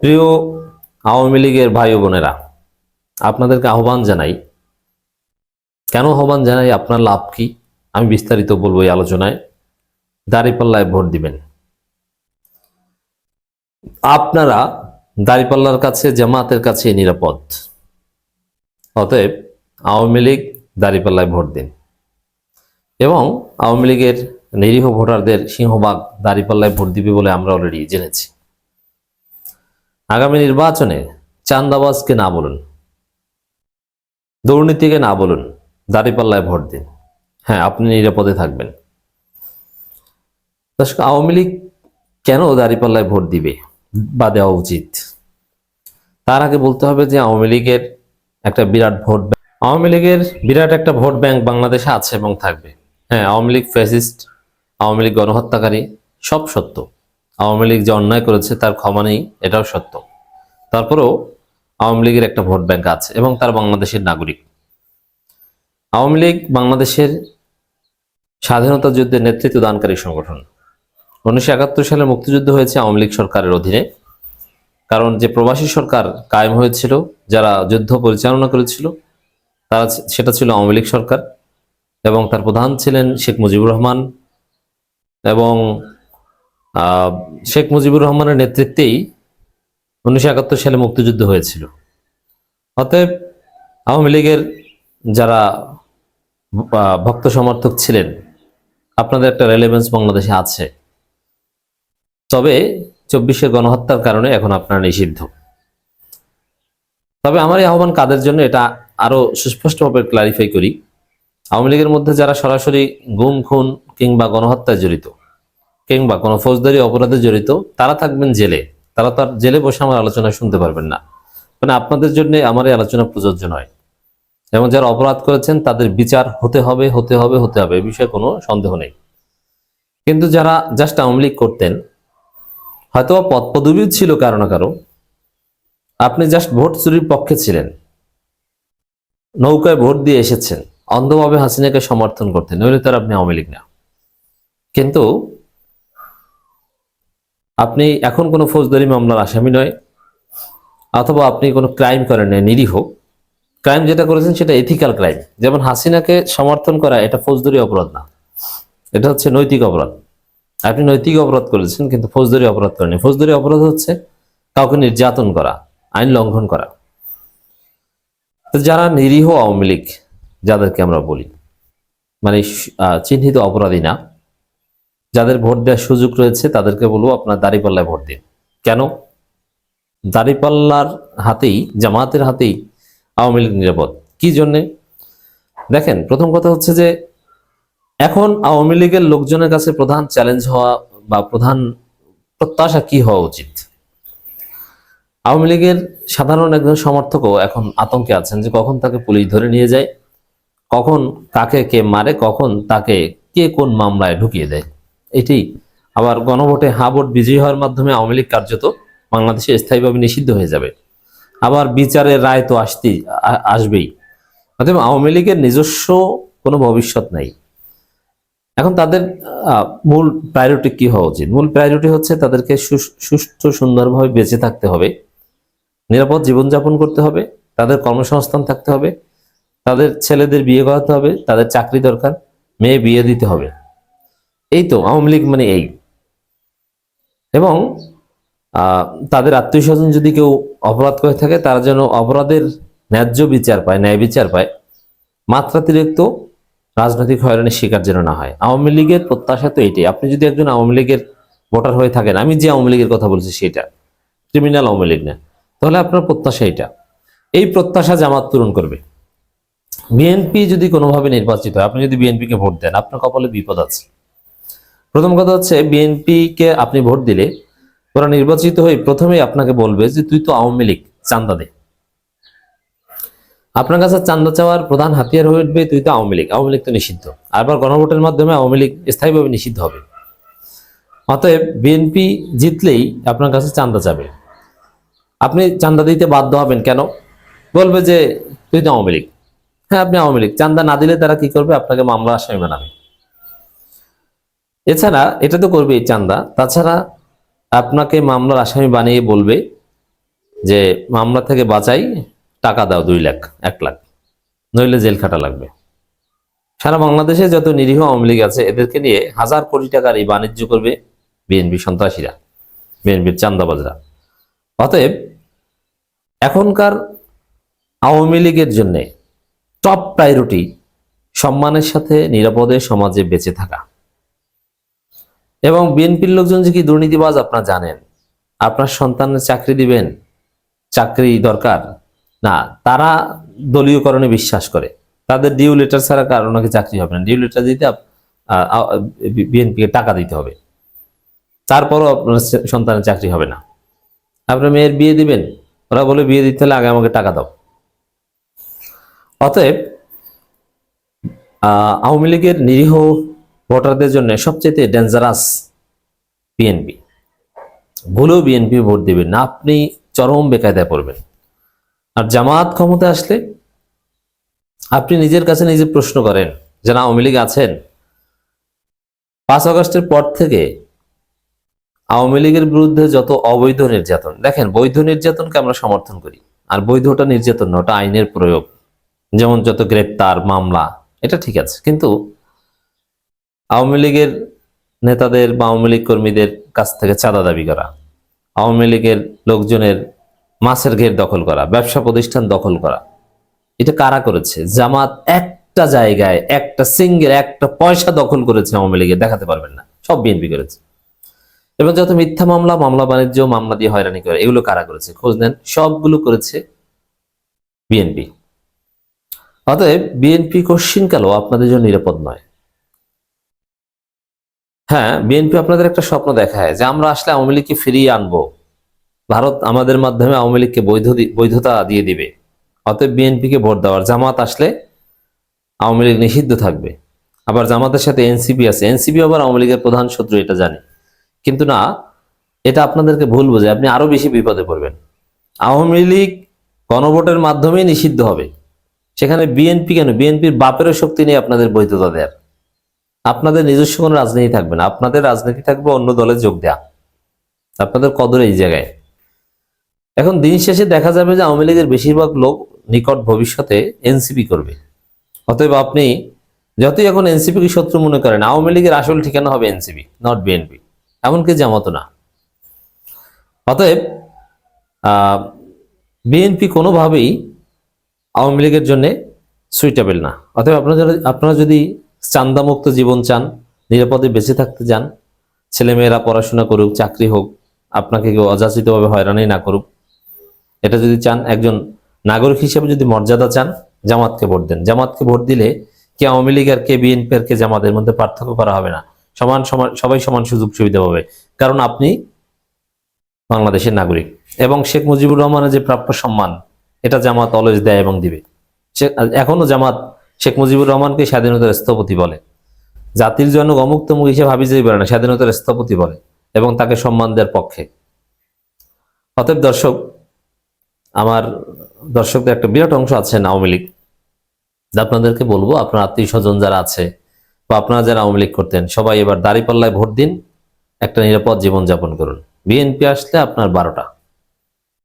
প্রিয় আওয়ামী লীগের ভাই বোনেরা, আপনাদেরকে আহ্বান জানাই। কেন আহ্বান জানাই, আপনার লাভ কি? আমি বিস্তারিত বলব এই আলোচনায়। দাঁড়িপাল্লায় ভোট দিবেন। আপনারা দাঁড়িপাল্লার কাছে, জামাতের কাছে নিরাপদ। অতএব আওয়ামী লীগ দাঁড়িপাল্লায় ভোট দিন। এবং আওয়ামী লীগের নিরীহ ভোটারদের সিংহবাগ দাঁড়িপাল্লায় ভোট দিবে বলে আমরা অলরেডি জেনেছি। আগামী নির্বাচনে চান্দাবাজকে না বলুন, দুর্নীতিকে না বলুন, দাঁড়িপাল্লায় ভোট দিন। হ্যাঁ আপনি নিরাপদে থাকবেন। দর্শক, আওয়ামী লীগ কেন দাঁড়িপাল্লায় ভোট দিবে বা দেওয়া উচিত? তার আগে বলতে হবে যে আওয়ামী লীগের একটা বিরাট ভোট আওয়ামী লীগের বিরাট একটা ভোট ব্যাংক বাংলাদেশে আছে এবং থাকবে। হ্যাঁ আওয়ামী লীগ ফ্যাসিস্ট, আওয়ামী লীগ গণহত্যাকারী, সব সত্য। আওয়ামী লীগ যে অন্যায় করেছে তার ক্ষমা নেই, এটাও সত্য। তারপরেও আওয়ামী লীগের একটা ভোট ব্যাংক আছে এবং তার বাংলাদেশের নাগরিক। আওয়ামী লীগ বাংলাদেশের স্বাধীনতা যুদ্ধে নেতৃত্ব দানকারী সংগঠন। উনিশশো একাত্তর সালে মুক্তিযুদ্ধ হয়েছে আওয়ামী লীগ সরকারের অধীনে। কারণ যে প্রবাসী সরকার কায়েম হয়েছিল, যারা যুদ্ধ পরিচালনা করেছিল, তারা সেটা ছিল আওয়ামী লীগ সরকার এবং তার প্রধান ছিলেন শেখ মুজিবুর রহমান এবং শেখ মুজিবুর রহমানের নেতৃত্বেই উনিশশো একাত্তর সালে মুক্তিযুদ্ধ হয়েছিল। অতএব আওয়ামী লীগের যারা ভক্ত সমর্থক ছিলেন, আপনাদের একটা রেলেভেন্স বাংলাদেশে আছে। তবে চব্বিশে গণহত্যার কারণে এখন আপনারা নিষিদ্ধ। তবে আমার এই আহ্বান কাদের জন্য এটা আরও সুস্পষ্টভাবে ক্লারিফাই করি। আওয়ামী লীগের মধ্যে যারা সরাসরি গুম, খুন কিংবা গণহত্যায় জড়িত কিংবা কোনো ফৌজদারি অপরাধে জড়িত, তারা থাকবেন জেলে। তারা তার জেলে বসে আমার আলোচনা শুনতে পারবেন না। মানে আপনাদের জন্য আমার এই আলোচনা প্রযোজ্য নয়। এবং যারা অপরাধ করেছেন, তাদের বিচার হতে হবে হতে হবে হতে হবে। এ বিষয়ে কোনো সন্দেহ নেই। কিন্তু যারা জাস্ট আওয়ামী লীগ করতেন হয়তো পদ পদবিও ছিল কারও না কারও। আপনি জাস্ট ভোট চুরির পক্ষে ছিলেন। নৌকায় ভোট দিয়ে এসেছেন। অন্ধভাবে হাসিনাকে সমর্থন করতেন। নইলে তার আপনি আওয়ামী লীগ না। কিন্তু আপনি এখন কোনো ফৌজদারি মামলার আসামি নয়, অথবা আপনি কোনো ক্রাইম করেন নাই, নিরীহ। ক্রাইম যেটা করেছেন সেটা এথিক্যাল ক্রাইম যেমন হাসিনাকে সমর্থন করা এটা ফৌজদারি অপরাধ না। এটা হচ্ছে নৈতিক অপরাধ। আপনি নৈতিক অপরাধ করেছেন, কিন্তু ফৌজদারি অপরাধ করেনি ফৌজদারি অপরাধ হচ্ছে কাউকে নির্যাতন করা, আইন লঙ্ঘন করা। তো যারা নিরীহ আওয়ামী লীগ, যাদেরকে আমরা বলি মানে চিহ্নিত অপরাধী না যাদের ভোট দেওয়ার সুযোগ রয়েছে, তাদেরকে বলব আপনার দাড়িপাল্লায় ভোট দিন। কেন? দাড়িপাল্লার হাতেই জামাতের হাতেই আওয়ামী লীগ নিরাপদ। কি জন্যে? দেখেন, প্রথম কথা হচ্ছে যে, এখন আওয়ামী লীগের লোকজনের কাছে প্রধান চ্যালেঞ্জ হওয়া বা প্রধান প্রত্যাশা কি হওয়া উচিত? আওয়ামী লীগের সাধারণ একজন সমর্থকও এখন আতঙ্কে আছেন যে, কখন তাকে পুলিশ ধরে নিয়ে যায়, কখন কাকে কে মারে, কখন তাকে কে কোন মামলায় ঢুকিয়ে দেয়। এটি আবার গণভোটে হা ভোট বিজয়ী হওয়ার মাধ্যমে আওয়ামী লীগ কার্যত বাংলাদেশে স্থায়ীভাবে নিষিদ্ধ হয়ে যাবে। আবার বিচারের রায় তো আসতেই আসবেই। অতএব আওয়ামী লীগের নিজস্ব কোনো ভবিষ্যৎ নাই। এখন তাদের মূল প্রায়োরিটি কি হওয়া উচিত? মূল প্রায়োরিটি হচ্ছে তাদেরকে সুষ্ঠু সুন্দরভাবে বেঁচে থাকতে হবে। নিরাপদ জীবনযাপন করতে হবে। তাদের কর্মসংস্থান থাকতে হবে। তাদের ছেলেদের বিয়ে করাতে হবে। তাদের চাকরি দরকার। মেয়ে বিয়ে দিতে হবে। এই তো আওয়ামী লীগ মানে এই। এবং তাদের আত্মীয় স্বজন যদি কেউ অপরাধ করে থাকে, তারা যেন অপরাধের ন্যায্য বিচার পায়, ন্যায় বিচার পায়, মাত্রাতিরিক্ত রাজনৈতিক হয়রানির শিকার যেন না হয়। আওয়ামী লীগের প্রত্যাশা তো এটাই। আপনি যদি একজন আওয়ামী লীগের ভোটার হয়ে থাকেন, আমি যে আওয়ামী লীগের কথা বলছি সেটা ক্রিমিনাল আওয়ামী লীগ না, তাহলে আপনার প্রত্যাশা এটা। এই প্রত্যাশা জামাত পূরণ করবে। বিএনপি যদি কোনোভাবে নির্বাচিত হয়, আপনি যদি বিএনপিকে ভোট দেন, আপনার কপালে বিপদ আছে। প্রথম কথা হচ্ছে বিএনপিকে আপনি ভোট দিলে ওরা নির্বাচিত হয়ে প্রথমেই আপনাকে বলবে যে, তুই তো আওয়ামী লীগ, চান্দা দে। আপনার কাছে চান্দা চাওয়ার প্রধান হাতিয়ার হয়ে উঠবে, তুই তো আওয়ামী লীগ আওয়ামী লীগ তো নিষিদ্ধ। আবার গণভোটের মাধ্যমে আওয়ামী লীগ স্থায়ীভাবে নিষিদ্ধ হবে। অতএব বিএনপি জিতলেই আপনার কাছে চান্দা চাবে আপনি চান্দা দিতে বাধ্য হবেন কেন? বলবে যে, তুই তো আওয়ামী লীগ। হ্যাঁ আপনি আওয়ামী লীগ, চান্দা না দিলে তারা কি করবে? আপনাকে মামলা আসামি বানাবে। এছাড়া এটা তো করবেই চান্দা। তাছাড়া আপনাকে মামলার আসামি বানিয়ে বলবে যে মামলা থেকে বাঁচাই, টাকা দাও দুই লাখ, এক লাখ, নইলে জেল খাটা লাগবে। সারা বাংলাদেশে যত নিরীহ আওয়ামী লীগ আছে, এদেরকে নিয়ে হাজার কোটি টাকার এই বাণিজ্য করবে বিএনপি সন্ত্রাসীরা, বিএনপির চান্দাবাজরা। অতএব এখনকার আওয়ামী লীগের জন্যে টপ প্রায়োরিটি সম্মানের সাথে নিরাপদে সমাজে বেঁচে থাকা। এবং বিএনপির লোকজন যে কি দুর্নীতিবাজ আপনারা জানেন? আপনার সন্তানের চাকরি দিবেন, চাকরি দরকার। না, তারা দলীয়করণে বিশ্বাস করে। তাদের ডিউ লেটার ছাড়া কারণ ওনাকে চাকরি হবে না। ডিউ লেটার দিতে বিএনপিকে টাকা দিতে হবে। তারপরও আপনার সন্তানের চাকরি হবে না। আপনার মেয়ের বিয়ে দিবেন, ওরা বলে বিয়ে দিতে হলে আগে আমাকে টাকা দাও। অতএব আওয়ামী লীগের নিরীহ ভোটারদের জন্য সবচেয়ে ডেঞ্জারাস বিএনপি ভুলেও বিএনপি ভোট দিবেন না, আপনি চরম বেকায়দায় পড়বেন। আর জামাত ক্ষমতায় আসলে আপনি নিজের কাছে নিজে প্রশ্ন করেন যারা আওয়ামী লীগ আছেন? পাঁচ আগস্টের পর থেকে আওয়ামী লীগের বিরুদ্ধে যত অবৈধ নির্যাতন, দেখেন বৈধ নির্যাতনকে আমরা সমর্থন করি, আর বৈধটা নির্যাতন না, ওটা আইনের প্রয়োগ। যেমন যত গ্রেপ্তার, মামলা, এটা ঠিক আছে, কিন্তু আওয়ামী লীগের নেতাদের বা আওয়ামী লীগ কর্মীদের কাছ থেকে চাঁদা দাবি করা, আওয়ামী লীগের লোকজনের মাছের ঘের দখল করা, ব্যবসা প্রতিষ্ঠান দখল করা। এটা কারা করেছে? জামাত একটা জায়গায় একটা সিঙ্গেল একটা পয়সা দখল করেছে আওয়ামী লীগের, দেখাতে পারবেন না। সব বিএনপি করেছে। এবং যত মিথ্যা মামলা মামলা বাণিজ্য, মামলা দিয়ে হয়রানি করে, এগুলো কারা করেছে? খোঁজ নেন, সবগুলো করেছে বিএনপি। অতএব বিএনপি কোশ্চিনকালও আপনাদের জন্য নিরাপদ নয়। হ্যাঁ বিএনপি আপনাদের একটা স্বপ্ন দেখায় যে আমরা আসলে আওয়ামী লীগকে ফিরিয়ে আনব। ভারত আমাদের মাধ্যমে আওয়ামী লীগকে বৈধ বৈধতা দিয়ে দিবে। অতএব বিএনপিকে ভোট দেওয়ার জামাত আসলে আওয়ামী লীগ নিষিদ্ধ থাকবে। আবার জামাতের সাথে এনসিপি আছে। এনসিপি আবার আওয়ামী লীগের প্রধান শত্রু, এটা জানি। কিন্তু না, এটা আপনাদেরকে ভুল বোঝে আপনি আরও বেশি বিপদে পড়বেন। আওয়ামী লীগ গণভোটের মাধ্যমেই নিষিদ্ধ হবে। সেখানে বিএনপি কেন? বিএনপির বাপেরও শক্তি নেই আপনাদের বৈধতা দেওয়ার আপনাদের নিজস্ব কোনো রাজনীতি থাকবে না। আপনাদের রাজনীতি থাকবে অন্য দলে যোগ দেয়া। আপনাদের কদর এই জায়গায়। এখন দিন শেষে দেখা যাবে যে আওয়ামী লীগের বেশিরভাগ লোক নিকট ভবিষ্যতে এনসিপি করবে। অতএব আপনি যতই এখন এনসিপিকে শত্রু মনে করেন, আওয়ামী লীগের আসল ঠিকানা হবে এনসিপি নট বিএনপি এমনকি জামাতও না। অতএব বিএনপি কোনোভাবেই আওয়ামী লীগের জন্য সুইটেবল না। অতএব আপনারা আপনারা যদি চান্দামুক্ত জীবন চান, নিরাপদে বেঁচে থাকতে চান ছেলেমেয়েরা পড়াশোনা করুক, চাকরি হোক, আপনাকে কেউ অযাচিতভাবে হয়রানি না করুক। এটা যদি চান, একজন নাগরিক হিসেবে যদি মর্যাদা চান, জামাতকে ভোট দেন। জামাতকে ভোট দিলে কে আওয়ামী লীগ আর কে বিএনপি আর কে জামাতের মধ্যে পার্থক্য করা হবে না। সমান সমান, সবাই সমান সুযোগ সুবিধা পাবে। কারণ আপনি বাংলাদেশের নাগরিক। এবং শেখ মুজিবুর রহমানের যে প্রাপ্য সম্মান, এটা জামাত অলওয়েজ দেয় এবং দিবে। সে- এখনও জামাত শেখ মুজিবুর রহমানকে স্বাধীনতার স্থপতি বলে। জাতির জন্য অমুক তমুক হিসেবে যেতে পারে না স্বাধীনতার স্থপতি বলে এবং তাকে সম্মান দেওয়ার পক্ষে। অতএব দর্শক, আমার দর্শকদের একটা বিরাট অংশ আছেন আওয়ামী লীগ। আপনাদেরকে বলব, আপনার আত্মীয় স্বজন যারা আছে বা আপনারা যারা আওয়ামী লীগ করতেন, সবাই এবার দাঁড়িপাল্লায় ভোট দিন, একটা নিরাপদ জীবনযাপন করুন। বিএনপি আসলে আপনার বারোটা।